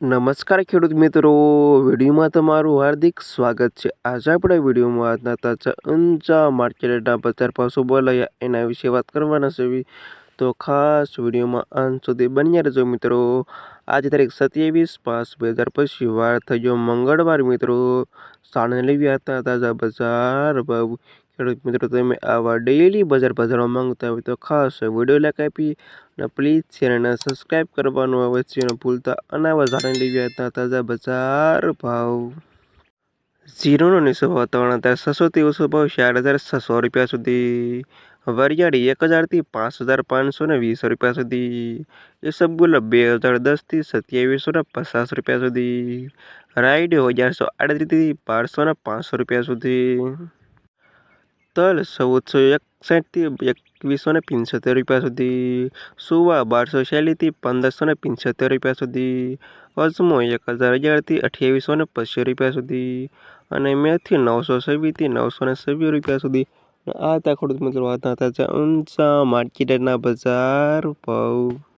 નમસ્કાર ખેડૂત મિત્રો, વિડીયોમાં તમારું હાર્દિક સ્વાગત છે. આજે આપણે વિડીયોમાં આજના તાજા ઊંચા માર્કેટના બજાર ભાવ શું બોલાયા એના વિશે વાત કરવાના છે. તો ખાસ વિડીયોમાં અંત સુધી બન્યા રહેજો મિત્રો. આજે તારીખ સત્યાવીસ પાંચ બે હજાર પછી વાર થઈ ગયો મંગળવાર મિત્રો. સાણે લેવી હતા તાજા બજાર ભાવ ખેડૂત મિત્રો, તમે આવા ડેઈલી બજાર બજારમાં માંગતા હોય તો ખાસ વીડિયો લાઈક આપી અને પ્લીઝ ચેનલને સબસ્ક્રાઈબ કરવાનું અવશ્ય ભૂલતા. અને આવા જાણી લેવી હતા તાજા બજાર ભાવ. ઝીરોનો નિશો વાતાવરણ અત્યારે છસોથી ઓછો ભાવ ચાર હજાર છસો રૂપિયા સુધી. વરિયાળી એક હજારથી પાંચ હજાર પાંચસો ને વીસ રૂપિયા સુધી. ઇસબગુલ બે હજાર દસથી સત્યાવીસો ને પચાસ રૂપિયા સુધી. રાઈડ અગિયારસો આડત્રીસથી બારસો ને પાંચસો રૂપિયા સુધી. તલ ચૌદસો એકસાઠથી એકવીસો ને પંચોતેર રૂપિયા સુધી, સુવા બારસો છ્યાલીસથી પંદરસો ને પંચોતેર રૂપિયા સુધી, અજમો એક હજાર અગિયારથી અઠ્યાવીસો ને પચીસ રૂપિયા સુધી અને મેથી નવસો છવ્વીસથી નવસો ને છવ્વીસ રૂપિયા સુધી. આ હતા ખેડૂત મિત્રો હતા ઊંચા માર્કેટના બજાર ભાવ.